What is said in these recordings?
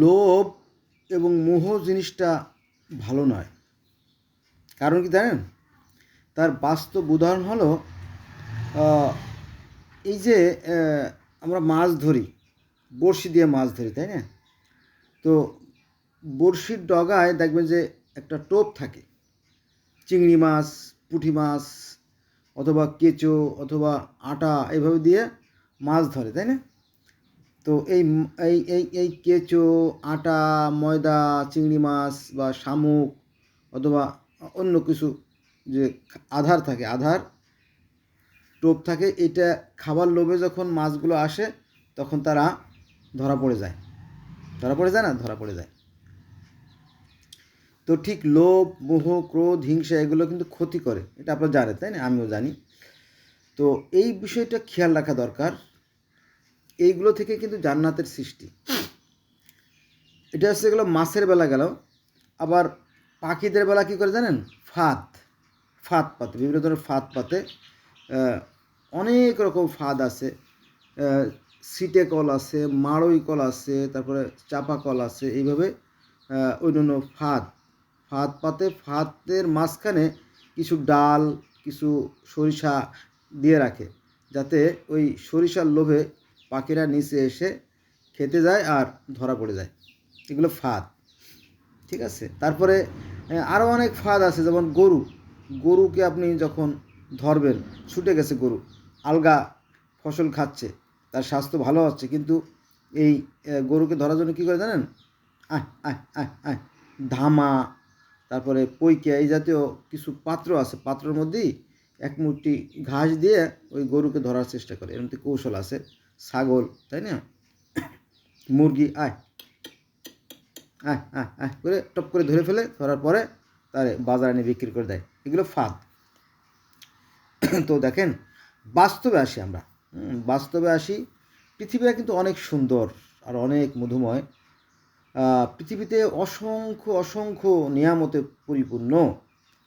লোভ এবং মোহ জিনিসটা ভালো নয়। কারণ কি জানেন? তার বাস্তব উদাহরণ হলো এই যে আমরা মাছ ধরি, বড়শি দিয়ে মাছ ধরি, তাই না? তো বড়শির ডগায় দেখবেন যে একটা টোপ থাকে। চিংড়ি মাছ, পুঁটি মাছ, অথবা কেঁচো, অথবা আটা এইভাবে দিয়ে মাছ ধরে, তাই না? তো এই এই এই এই কেঁচো, আটা, ময়দা, চিংড়ি মাছ বা শামুক অথবা অন্য কিছু যে আধার থাকে, আধার টোপ থাকে, এটা খাবার লোভে যখন মাছগুলো আসে, তখন তারা ধরা পড়ে যায়। ধরা পড়ে যায় না? ধরা পড়ে যায়। তো ঠিক লোভ, মোহ, ক্রোধ, হিংসা এগুলো কিন্তু ক্ষতি করে। এটা আপনারা জানেন, তাই না? আমিও জানি। তো এই বিষয়টা খেয়াল রাখা দরকার। এইগুলো থেকে কিন্তু জান্নাতের সৃষ্টি। এটা হচ্ছে গেলো মাছের বেলা গেল, আবার পাখিদের বেলা কী করে জানেন? ফাঁদ ফাঁদ পাতে, বিভিন্ন ধরনের ফাঁদ পাতে অনেক রকম ফাঁদ আছে। সিটে কল আছে, মাড়ই কল আছে, তারপরে চাপা কল আছে, এইভাবে অন্যান্য ফাঁদ ফাঁদ পাতে, ফাঁদের মাঝখানে কিছু ডাল, কিছু সরিষা দিয়ে রাখে, যাতে ওই সরিষার লোভে পাখিরা নিচে এসে খেতে যায় আর ধরা পড়ে যায়। এগুলো ফাঁদ। ঠিক আছে? তারপরে আরও অনেক ফাঁদ আছে, যেমন গরু। গরুকে আপনি যখন ধরবেন, ছুটে গেছে গরু, আলগা ফসল খাচ্ছে, তার স্বাস্থ্য ভালো হচ্ছে, কিন্তু এই গরুকে ধরার জন্য কী করে জানেন? আয় আয় আয় ধামা, তারপরে পৈকিয়া এই জাতীয় কিছু পাত্র আছে, পাত্রের মধ্যেই এক মুঠি ঘাস দিয়ে ওই গরুকে ধরার চেষ্টা করে। এরকম কৌশল আছে। ছাগল, তাই না? মুরগি, আয়। আয় আয় আয়। করে টপ করে ধরে ফেলে, ধরার পরে তারে বাজারে নিয়ে বিক্রি করে দেয়। এগুলো ফাঁদ। তো দেখেন, বাস্তবে আসি আমরা। বাস্তবে আসি। পৃথিবীটা কিন্তু অনেক সুন্দর আর অনেক মধুময়। পৃথিবীতে অসংখ্য অসংখ্য নিয়ামতে পরিপূর্ণ।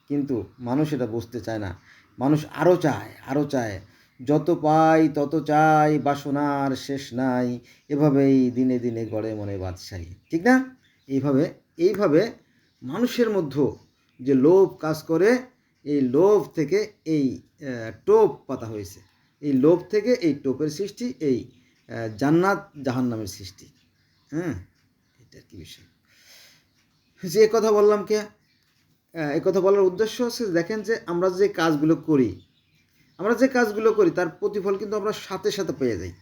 কিন্তু মানুষ এটা বুঝতে চায় না। মানুষ আরও চায় আরও চায়। যত পাই তত চাই বাসনার শেষ নাই। এভাবেই দিনে দিনে গড়ে মনে বাদশাহী। ঠিক না? এইভাবে এইভাবে মানুষের মধ্যে যে লোভ কাজ করে এই লোভ থেকে এই টোপ পাতা হয়েছে। এই লোভ থেকে এই টোপের সৃষ্টি এই জান্নাত জাহান্নামের সৃষ্টি। হ্যাঁ? এটা কি বিষয়? যে কথা বললাম কে? আহ, এ কথা বলার উদ্দেশ্য হচ্ছে দেখেন যে আমরা যে কাজগুলো করি আমরা যে কাজগুলো করি, তার প্রতিফল কিন্তু আমরা সাথে সাথে পেয়ে যাই।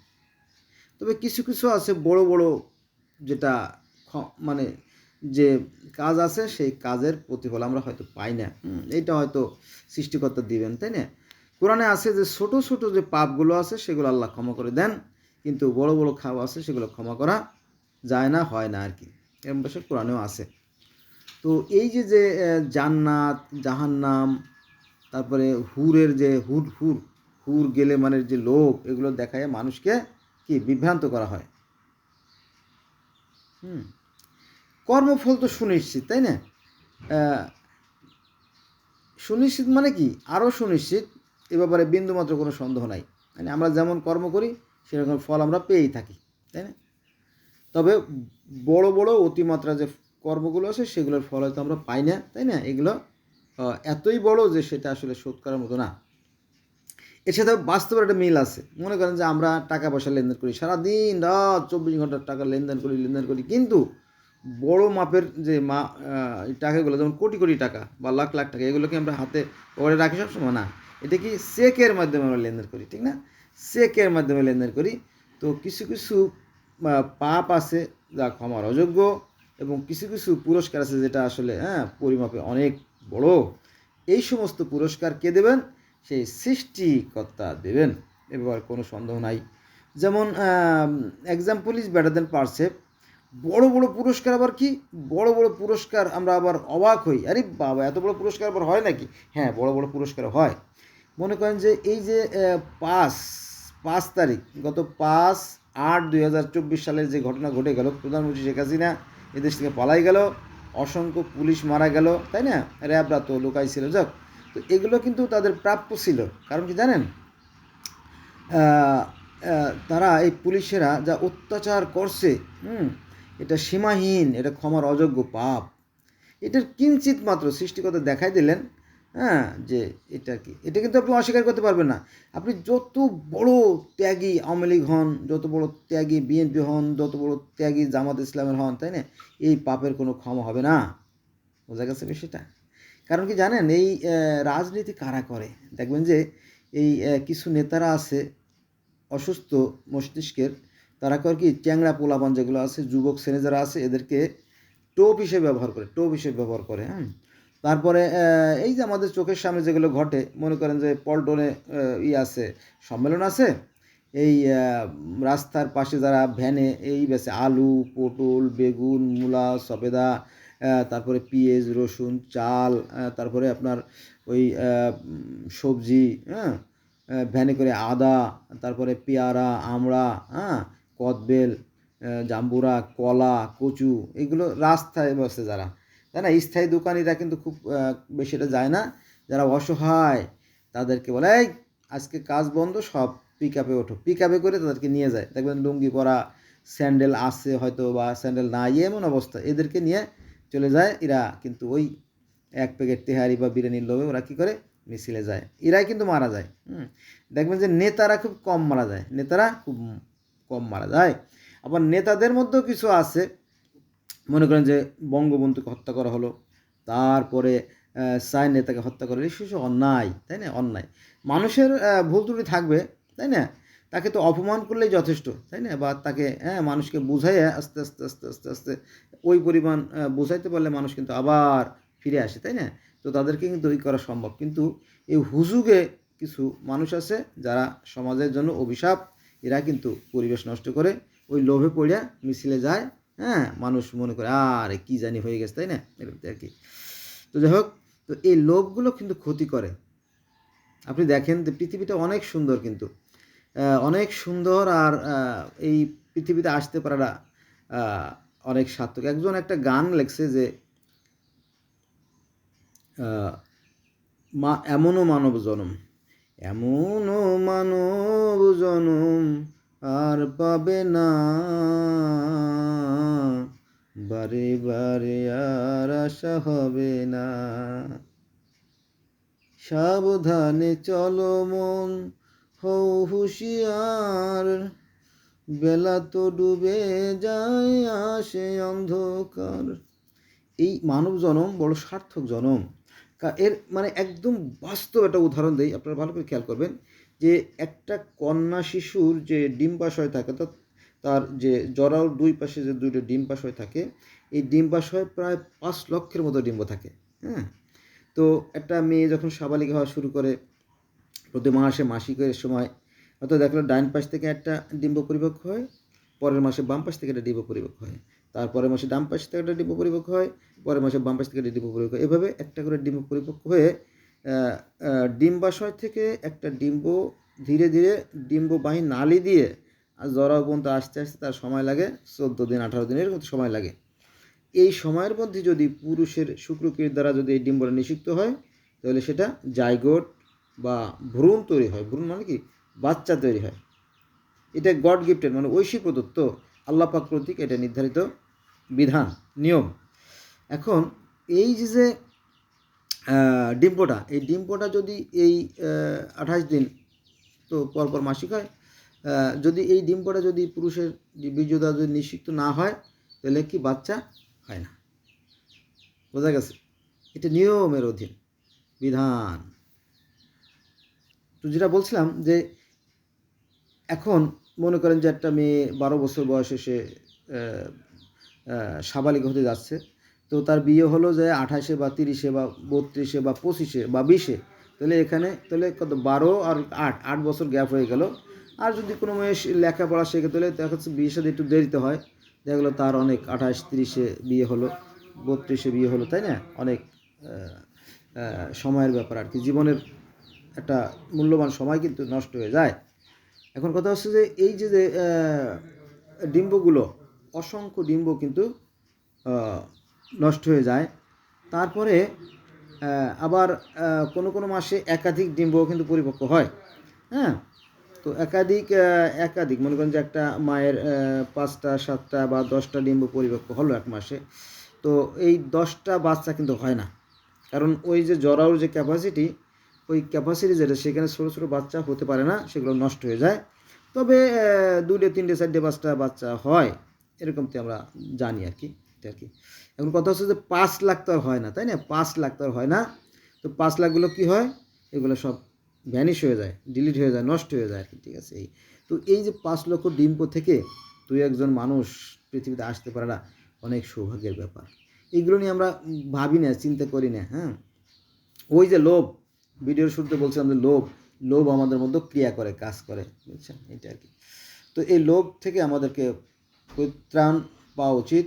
তবে কিছু কিছু আছে বড় বড় যেটা মানে যে কাজ আছে, সেই কাজের প্রতিফল আমরা হয়তো পাই না। এইটা হয়তো সৃষ্টিকর্তা দিবেন, তাই না? কোরআনে আছে যে ছোট ছোট যে পাপগুলো আছে, সেগুলো আল্লাহ ক্ষমা করে দেন। কিন্তু বড় বড় খাওয়া আছে, সেগুলো ক্ষমা করা যায় না, হয় না আর কি এরকম বিষয় কোরআনেও আছে। তো এই যে যে জান্নাত, জাহান্নাম তারপরে হুরের যে হুর হুর হুর গেলে মানে যে লোভ, এগুলো দেখায় মানুষকে কি বিভ্রান্ত করা হয়। হুম। কর্মফল তো সুনিশ্চিত, তাই না? সুনিশ্চিত মানে কি? আরও সুনিশ্চিত, এ ব্যাপারে বিন্দুমাত্র কোনো সন্দেহ নাই। মানে আমরা যেমন কর্ম করি, সেরকম ফল আমরা পেয়েই থাকি, তাই না? তবে বড় বড় অতিমাত্রা যে কর্মগুলো আছে, সেগুলোর ফল হয়তো আমরা পাই না, তাই না? এগুলো এতই বড় যে সেটা আসলে শোধ করার মতো না। এর সাথে বাস্তবের একটা মিল আছে। মনে করেন যে আমরা টাকা পয়সা লেনদেন করি, সারাদিন রাত চব্বিশ ঘণ্টার টাকা লেনদেন করি লেনদেন করি, কিন্তু বড় মাপের যে মা টাকাগুলো, যেমন কোটি কোটি টাকা বা লাখ লাখ টাকা, এগুলোকে আমরা হাতে পরে রাখি সবসময়, না। এটা কি চেকের মাধ্যমে আমরা লেনদেন করি, ঠিক না? চেকের মাধ্যমে লেনদেন করি। তো কিছু কিছু পাপ আছে যা ক্ষমার অযোগ্য এবং কিছু কিছু পুরস্কার আছে যেটা আসলে হ্যাঁ পরিমাপে অনেক বড়। এই সমস্ত পুরস্কার কে দেবেন? সেই সৃষ্টিকর্তা দেবেন। এবার কোনো সন্দেহ নাই। যেমন এক্সাম্পল ইজ বেটার দেন পারসেপ বড় বড় পুরস্কার আবার কি? বড় বড় পুরস্কার আমরা আবার অবাক হই। আরে বাবা, এত বড় পুরস্কার আবার হয় নাকি? হ্যাঁ বড় বড় পুরস্কার হয়। মনে করেন যে এই যে পাঁচ পাঁচ তারিখ, গত পাঁচ আট দুই সালের যে ঘটনা ঘটে গেল, প্রধানমন্ত্রী শেখ হাসিনা এদেশ থেকে পালাই গেল। অসংখ্য পুলিশ মারা গেল, তাই না? র্যাবরা তো লোকাই ছিল যাক, তো এগুলো কিন্তু তাদের প্রাপ্য ছিল। কারণ কি জানেন? তারা এই পুলিশেরা যা অত্যাচার করছে, হুম, এটা সীমাহীন, এটা ক্ষমার অযোগ্য পাপ। এটার কিঞ্চিত মাত্র সৃষ্টিকতা দেখাই দিলেন হ্যাঁ যে এটা কি এটা কিন্তু আপনি অস্বীকার করতে পারবেন না। আপনি যত বড় ত্যাগী আওয়ামী লীগ হন, যত বড় ত্যাগী বিএনপি হন, যত বড় ত্যাগী জামাত ইসলামের হন, তাই না? এই পাপের কোনো ক্ষমা হবে না। বোঝা গেছে বিষয়টা? কারণ কি জানেন, এই রাজনীতি কারা করে? দেখবেন যে এই কিছু নেতারা আছে, অসুস্থ মস্তিষ্কের, তারা করে কি, চ্যাংড়া পোলাপান যেগুলো আছে, যুবক শ্রেণি যারা আছে, এদেরকে টোপ হিসেবে ব্যবহার করে, টোপ হিসেবে ব্যবহার করে হ্যাঁ তারপরে এই যে আমাদের চোখের সামনে যেগুলো ঘটে, মনে করেন যে পল্টনে ই আছে, সম্মেলন আছে, এই রাস্তার পাশে যারা ভ্যানে এই বেছে আলু, পটল, বেগুন, মূলা, সবেদা তারপরে পেঁয়াজ, রসুন, চাল তারপরে আপনার ওই সবজি হ্যাঁ ভ্যানে করে আদা, তারপরে পেয়ারা, আমড়া হ্যাঁ কদবেল জাম্বুরা, কলা, কচু, এগুলো রাস্তায় বসে যারা। তাই না স্থায়ী দোকানিরা কিন্তু খুব আহ, বেশি এটা যায় না। যারা অসহায় তাদেরকে বলে এই আজকে কাজ বন্ধ সব পিক আপে ওঠো। পিক আপে করে তাদেরকে নিয়ে যায়। দেখবেন লুঙ্গি পরা স্যান্ডেল আছে হয়তো বা স্যান্ডেল নাই এমন অবস্থা। এদেরকে নিয়ে চলে যায়। এরা কিন্তু ওই এক প্যাকেট তেহারি বা বিরিয়ানির লোভে ওরা কী করে? মিছিলে যায়। এরাই কিন্তু মারা যায়। হুম দেখবেন যে নেতারা খুব কম মারা যায়। নেতারা খুব কম মারা যায়। আবার নেতাদের মধ্যেও কিছু আছে। মনে করেন যে বঙ্গবন্ধুকে হত্যা করা হলো, তারপরে সাই নেতাকে হত্যা করা, এসব অন্যায়, তাই না? অন্যায়। মানুষের ভুল ত্রুটি থাকবে, তাই না? তাকে তো অপমান করলেই যথেষ্ট, তাই না? বা তাকে হ্যাঁ মানুষকে বুঝাইয়ে আস্তে আস্তে আস্তে আস্তে আস্তে ওই পরিমাণ বুঝাইতে পারলে মানুষ কিন্তু আবার ফিরে আসে, তাই না? তো তাদেরকে কিন্তু ওই করা সম্ভব। কিন্তু এই হুজুগে কিছু মানুষ আছে যারা সমাজের জন্য অভিশাপ, এরা কিন্তু পরিবেশ নষ্ট করে ওই লোভে পড়িয়া মিছিলে যায় হ্যাঁ মানুষ মনে করে, আরে, কি জানি হয়ে গেছে, তাই না? এরকম আর কি। তো যাই হোক, তো এই লোভগুলো কিন্তু ক্ষতি করে। আপনি দেখেন যে পৃথিবীটা অনেক সুন্দর কিন্তু। অনেক সুন্দর আর এই পৃথিবীতে আসতে পারাটা অনেক সার্থক। একজন একটা গান লেখছে যে মা, এমনও মানব জনম এমনও মানব জনম আর পাবে না। বারে বারে আর আশা হবে না। সাবধানে চলো মন, হও হুঁশিয়ার। বেলা তো ডুবে যায়, আসে অন্ধকার। এই মানব জনম বড় সার্থক জনম। এর মানে একদম বাস্তব একটা উদাহরণ দেই, আপনারা ভালো করে খেয়াল করবেন। যে একটা কন্যা শিশুর যে ডিম্বাশয় থাকে, অর্থাৎ তার যে জরার দুই পাশে যে দুটো ডিম্বাশয় থাকে, এই ডিম্বাশয় প্রায় পাঁচ লক্ষের মতো ডিম্ব থাকে হ্যাঁ? তো একটা মেয়ে যখন সাবালিকা হওয়া শুরু করে, প্রতি মাসে মাসিকের সময়, অর্থাৎ দেখল ডাইন পাশ থেকে একটা ডিম্ব পরিপক্ক হয়, পরের মাসে বাম পাশ থেকে একটা ডিম্ব পরিপক্ক হয়, তারপরের মাসে ডান পাশ থেকে একটা ডিম্ব পরিপক্ক হয়, পরের মাসে বাম পাশ থেকে একটা ডিম্ব পরিপক্ক হয়। এভাবে একটা করে ডিম্ব পরিপক্ক হয়ে ডিম্বাশয় থেকে একটা ডিম্ব ধীরে ধীরে ডিম্ববাহী নালি দিয়ে আর জরা পর্যন্ত আসতে আসতে তার সময় লাগে চোদ্দ দিন, আঠারো দিনের মতো সময় লাগে। এই সময়ের মধ্যে যদি পুরুষের শুক্রকীর দ্বারা যদি এই ডিম্বটা নিষিক্ত হয়, তাহলে সেটা জাইগোট বা ভ্রূণ তৈরি হয়। ভ্রূণ মানে কি? বাচ্চা তৈরি হয়। এটা গড গিফটেড মানে ঐশী প্রদত্ত, আল্লাহ পাক কর্তৃক এটা নির্ধারিত বিধান, নিয়ম। এখন এই যে আহ, ডিম্বটা এই ডিম্বটা যদি এই আঠাশ দিন তো পরপর মাসিক হয় যদি এই ডিম্বটা যদি পুরুষের বীর্যদা যদি নিষিক্ত না হয় তাহলে কি বাচ্চা হয় না? বোঝা গেছে? এটা নিয়মের অধীন বিধান। তো যেটা বলছিলাম যে এখন মনে করেন যে একটা মেয়ে বারো বছর বয়সে সে আহ, হতে যাচ্ছে তো তার বিয়ে হলো যে আঠাশে বা তিরিশে বা বত্রিশে বা পঁচিশে বা বিশে। তাহলে এখানে, তাহলে কত? বারো আর আট। আট বছর গ্যাপ হয়ে গেল। আর যদি কোনো মেয়ে লেখাপড়া শেখে, তাহলে দেখা যাচ্ছে বিয়ের সাথে একটু দেরিতে হয়। দেখা গেলো তার অনেক আঠাশ, তিরিশে বিয়ে হলো, বত্রিশে বিয়ে হলো, তাই না? অনেক সময়ের ব্যাপার আর কি। জীবনের একটা মূল্যবান সময় কিন্তু নষ্ট হয়ে যায়। এখন কথা হচ্ছে যে এই যে ডিম্বগুলো, অসংখ্য ডিম্ব কিন্তু নষ্ট হয়ে যায়। তারপরে আবার কোনো কোনো মাসে একাধিক ডিম্ব কিন্তু পরিপক্ক হয়। হ্যাঁ? তো একাধিক একাধিক, মনে করেন যে একটা মায়ের পাঁচটা, সাতটা বা দশটা ডিম্ব পরিপক্ক হলো এক মাসে। তো এই দশটা বাচ্চা কিন্তু হয় না। কারণ ওই যে জরাউর যে ক্যাপাসিটি ওই ক্যাপাসিটি যেটা, সেখানে ছোটো ছোটো বাচ্চা হতে পারে না, সেগুলো নষ্ট হয়ে যায়। তবে দুটো তিনটে, চারটে পাঁচটা বাচ্চা হয় এরকম তো আমরা জানি আর কি। এটা আর কি এখন কথা হচ্ছে যে পাঁচ লাখ তো আর হয় না, তাই না? পাঁচ লাখ তো আর হয় না। তো পাঁচ লাখগুলো কি হয়? এগুলো সব ভ্যানিশ হয়ে যায় ডিলিট হয়ে যায়, নষ্ট হয়ে যায় আর কি ঠিক আছে? এই তো এই যে পাঁচ লক্ষ ডিম্ব থেকে তুই একজন মানুষ পৃথিবীতে আসতে পারে না, অনেক সৌভাগ্যের ব্যাপার। এইগুলো নিয়ে আমরা ভাবি না, চিন্তা করি না হ্যাঁ? ওই যে লোভ, ভিডিওর শুরুতে বলছিলাম যে লোভ লোভ আমাদের মধ্যে ক্রিয়া করে, কাজ করে, বুঝছেন? এটা আর কি তো এই লোভ থেকে আমাদেরকে পরিত্রাণ পাওয়া উচিত।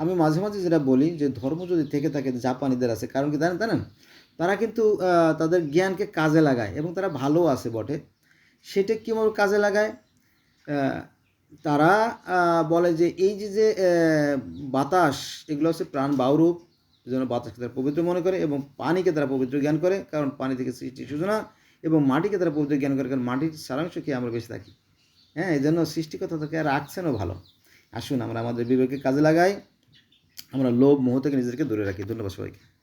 আমি মাঝে মাঝে যেটা বলি যে ধর্ম যদি থেকে থাকে জাপানিদের আছে, কারণ কি জানেন জানেন? তারা কিন্তু তাদের জ্ঞানকে কাজে লাগায় এবং তারা ভালো আছে বটে। সেটা কীভাবে কাজে লাগায়? তারা বলে যে এই যে যে বাতাস, এগুলো হচ্ছে প্রাণ বাউরূপ জন্য বাতাসকে তারা পবিত্র মনে করে এবং পানিকে তারা পবিত্র জ্ঞান করে, কারণ পানি থেকে সৃষ্টি সূচনা এবং মাটিকে তারা পবিত্র জ্ঞান করে, কারণ মাটির সারাংশ কি আমরা বেশি থাকি। হ্যাঁ এই জন্য সৃষ্টিকর্তা তাকে রাখছেনও ভালো। আসুন, আমরা আমাদের বিবেকে কাজে লাগাই। আমরা লোভ, মোহ থেকে নিজেদেরকে দূরে রাখি। ধন্যবাদ সবাইকে।